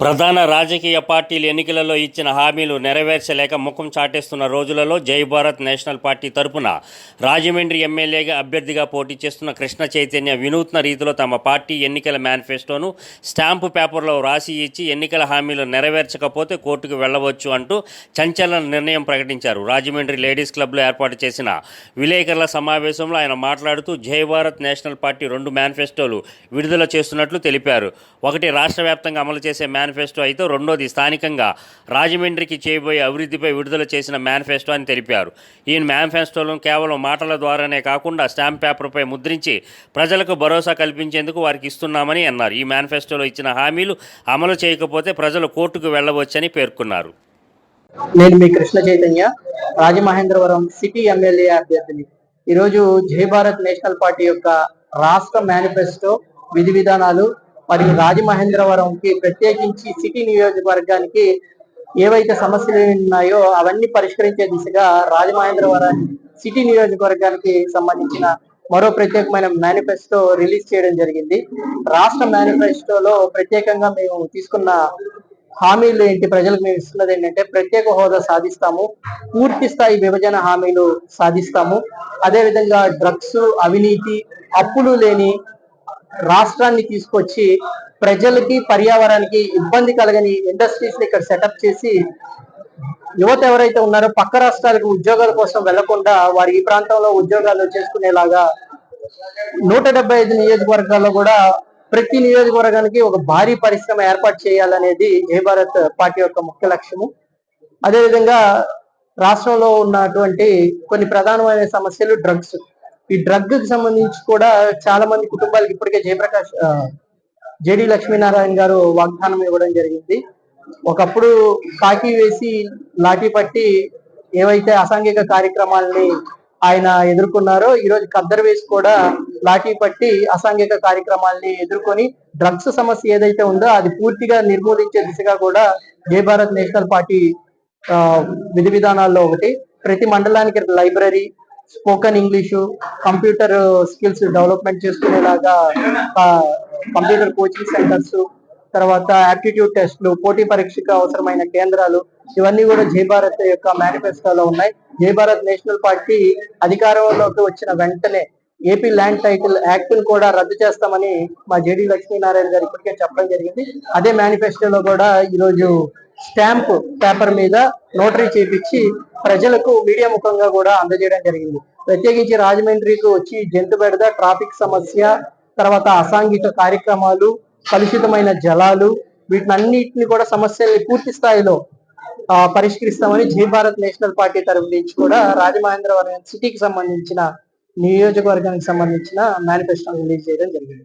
ప్రధాన రాజకీయ పార్టీలు ఎన్నికలలో ఇచ్చిన హామీలు నెరవేర్చలేక ముఖం చాటేస్తున్న రోజులలో జై భారత్ నేషనల్ పార్టీ తరపున రాజమండ్రి ఎమ్మెల్యేగా అభ్యర్థిగా పోటీ చేస్తున్న కృష్ణ చైతన్య వినూత్న రీతిలో తమ పార్టీ ఎన్నికల మేనిఫెస్టోను స్టాంపు పేపర్లో రాసి ఇచ్చి ఎన్నికల హామీలు నెరవేర్చకపోతే కోర్టుకు వెళ్ళవచ్చు అంటూ చంచలన నిర్ణయం ప్రకటించారు. రాజమండ్రి లేడీస్ క్లబ్లో ఏర్పాటు చేసిన విలేకరుల సమావేశంలో ఆయన మాట్లాడుతూ జై భారత్ నేషనల్ పార్టీ రెండు మేనిఫెస్టోలు విడుదల చేస్తున్నట్లు తెలిపారు. ఒకటి రాష్ట్ర వ్యాప్తంగా అమలు చేసే మేనిఫెస్టో అయితే రెండోది స్థానికంగా రాజమండ్రికి చేయబోయే అభివృద్ధిపై విడుదల చేసిన మేనిఫెస్టో అని తెలిపారు. ఈ మేనిఫెస్టోలను కేవలం మాటల ద్వారానే కాకుండా స్టాంప్ పేపర్పై ముద్రించి ప్రజలకు భరోసా కల్పించేందుకు వారికి ఇస్తున్నామని అన్నారు. ఈ మేనిఫెస్టోలో ఇచ్చిన హామీలు అమలు చేయకపోతే ప్రజలు కోర్టుకు వెళ్ళవచ్చని పేర్కొన్నారు. నేను మీ కృష్ణ చైతన్య రాజమహేంద్రవరం సిటీ ఎమ్మెల్యే అభ్యర్థిని. ఈరోజు జై భారత్ నేషనల్ పార్టీ యొక్క రాష్ట్ర మేనిఫెస్టో విధి విధానాలు మరియు రాజమహేంద్రవరంకి ప్రత్యేకించి సిటీ నియోజకవర్గానికి ఏవైతే సమస్యలు ఉన్నాయో అవన్నీ పరిష్కరించే దిశగా రాజమహేంద్రవరం సిటీ నియోజకవర్గానికి సంబంధించిన మరో ప్రత్యేకమైన మేనిఫెస్టో రిలీజ్ చేయడం జరిగింది. రాష్ట్ర మేనిఫెస్టోలో ప్రత్యేకంగా మేము తీసుకున్న హామీలు ఏంటి? ప్రజలకు మేము ఇస్తున్నది ఏంటంటే ప్రత్యేక హోదా సాధిస్తాము. పూర్తి స్థాయి విభజన హామీలు సాధిస్తాము. అదేవిధంగా డ్రగ్స్ అవినీతి అప్పులు లేని రాష్ట్రాన్ని తీసుకొచ్చి ప్రజలకి పర్యావరణానికి ఇబ్బంది కలగని ఇండస్ట్రీస్ని ఇక్కడ సెటప్ చేసి యువత ఎవరైతే ఉన్నారో పక్క రాష్ట్రాలకు ఉద్యోగాల కోసం వెళ్ళకుండా వారి ఈ ప్రాంతంలో ఉద్యోగాలు చేసుకునేలాగా నూట డెబ్బై ఐదు నియోజకవర్గాల్లో కూడా ప్రతి నియోజకవర్గానికి ఒక భారీ పరిశ్రమ ఏర్పాటు చేయాలనేది ఏ భారత్ పార్టీ యొక్క ముఖ్య లక్ష్యము. అదేవిధంగా రాష్ట్రంలో ఉన్నటువంటి కొన్ని ప్రధానమైన సమస్యలు డ్రగ్స్. ఈ డ్రగ్కి సంబంధించి కూడా చాలా మంది కుటుంబాలకు ఇప్పటికే జయప్రకాష్ జేడి లక్ష్మీనారాయణ గారు వాగ్దానం ఇవ్వడం జరిగింది. ఒకప్పుడు కాకి వేసి లాఠీ పట్టి ఏవైతే అసాంఘిక కార్యక్రమాలని ఆయన ఎదుర్కొన్నారో ఈ రోజు ఖద్దరు వేసి కూడా లాఠీ పట్టి అసాంఘిక కార్యక్రమాల్ని ఎదుర్కొని డ్రగ్స్ సమస్య ఏదైతే ఉందో అది పూర్తిగా నిర్మూలించే దిశగా కూడా జయ భారత్ నేషనల్ పార్టీ విధి విధానాల్లో ఒకటి. ప్రతి మండలానికి library spoken English computer skills development చేసుకునేలాగా కంప్యూటర్ కోచింగ్ సెంటర్స్ తర్వాత యాప్టిట్యూడ్ టెస్ట్లు పోటీ పరీక్షకు అవసరమైన కేంద్రాలు ఇవన్నీ కూడా జై భారత్ యొక్క మేనిఫెస్టోలో ఉన్నాయి. జై భారత్ నేషనల్ పార్టీ అధికారంలోకి వచ్చిన వెంటనే ఏపీ ల్యాండ్ టైటిల్ యాక్ట్ను కూడా రద్దు చేస్తామని మా జేడి లక్ష్మీనారాయణ గారు ఇప్పటికే చెప్పడం జరిగింది. అదే మేనిఫెస్టోలో కూడా ఈరోజు స్టాంప్ పేపర్ మీద నోటరీ చేపించి ప్రజలకు మీడియా ముఖంగా కూడా అందజేయడం జరిగింది. ప్రత్యేకించి రాజమండ్రికి వచ్చి జంతు బెడద ట్రాఫిక్ సమస్య తర్వాత అసాంఘిక కార్యక్రమాలు కలుషితమైన జలాలు వీటినన్నిటిని కూడా సమస్యల్ని పూర్తి స్థాయిలో పరిష్కరిస్తామని జై భారత్ నేషనల్ పార్టీ తరఫు నుంచి కూడా రాజమహేంద్రవరం సిటీకి సంబంధించిన నియోజకవర్గానికి సంబంధించిన మేనిఫెస్టో రిలీజ్ చేయడం జరిగింది.